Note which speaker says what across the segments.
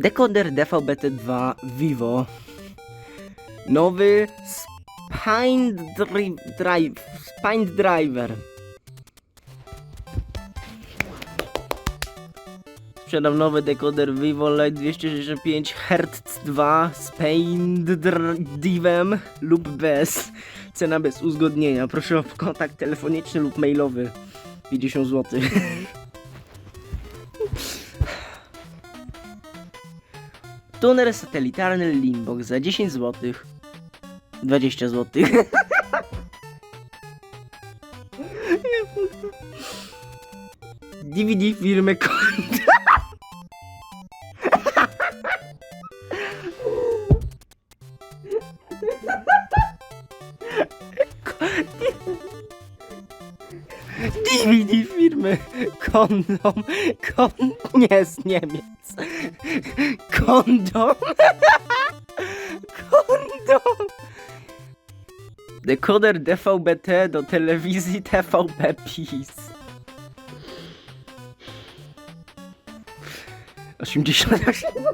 Speaker 1: Decoder DVB-T2 Vivo. Nowy Spine Dri Drive, Spine Driver. Sprzedam nowy dekoder Vivo Lite 265 Hz 2 z Divem lub bez. Cena bez uzgodnienia. Proszę o kontakt telefoniczny lub mailowy. 50 zł. Tuner satelitarny Limbox za 10 zł. 20 zł. DVD firmy Konda. DVD firmy Kondom. Kon... Nie z Niemiec. Kondom. Kondom. Dekoder DVB-T do telewizji TVP PiS. 88 zł.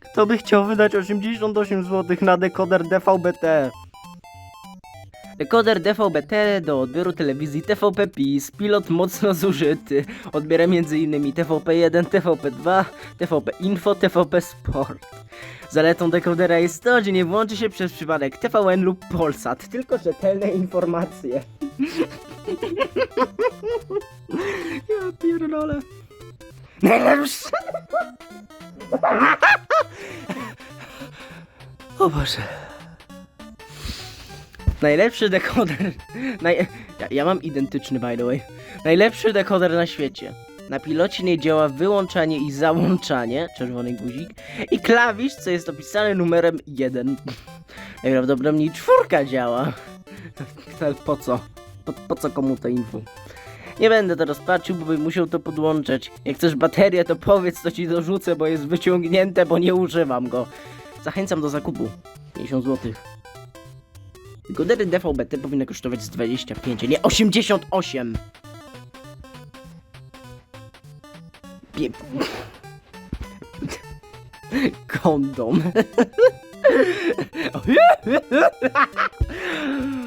Speaker 1: Kto by chciał wydać 88 zł na dekoder DVB-T? Dekoder DVB-T do odbioru telewizji TVP PiS, pilot mocno zużyty. Odbiera m.in. TVP1, TVP2, TVP Info, TVP Sport. Zaletą dekodera jest to, że nie włączy się przez przypadek TVN lub Polsat, tylko rzetelne informacje. ja pierdolę. Najlepsze! O Boże. Najlepszy dekoder. Naj... Ja, ja mam identyczny, by the way. Najlepszy dekoder na świecie. Na pilocie nie działa wyłączanie i załączanie, czerwony guzik, i klawisz, co jest opisane numerem 1. Najprawdopodobniej czwórka działa. Po co? Po, po co komu to info? Nie będę teraz patrzył, bo bym musiał to podłączać. Jak chcesz baterię, to powiedz, to ci dorzucę, bo jest wyciągnięte, bo nie używam go. Zachęcam do zakupu. 50 zł. Dekodery DVB-T powinny kosztować z 25, a nie 88! Pie... Kondom.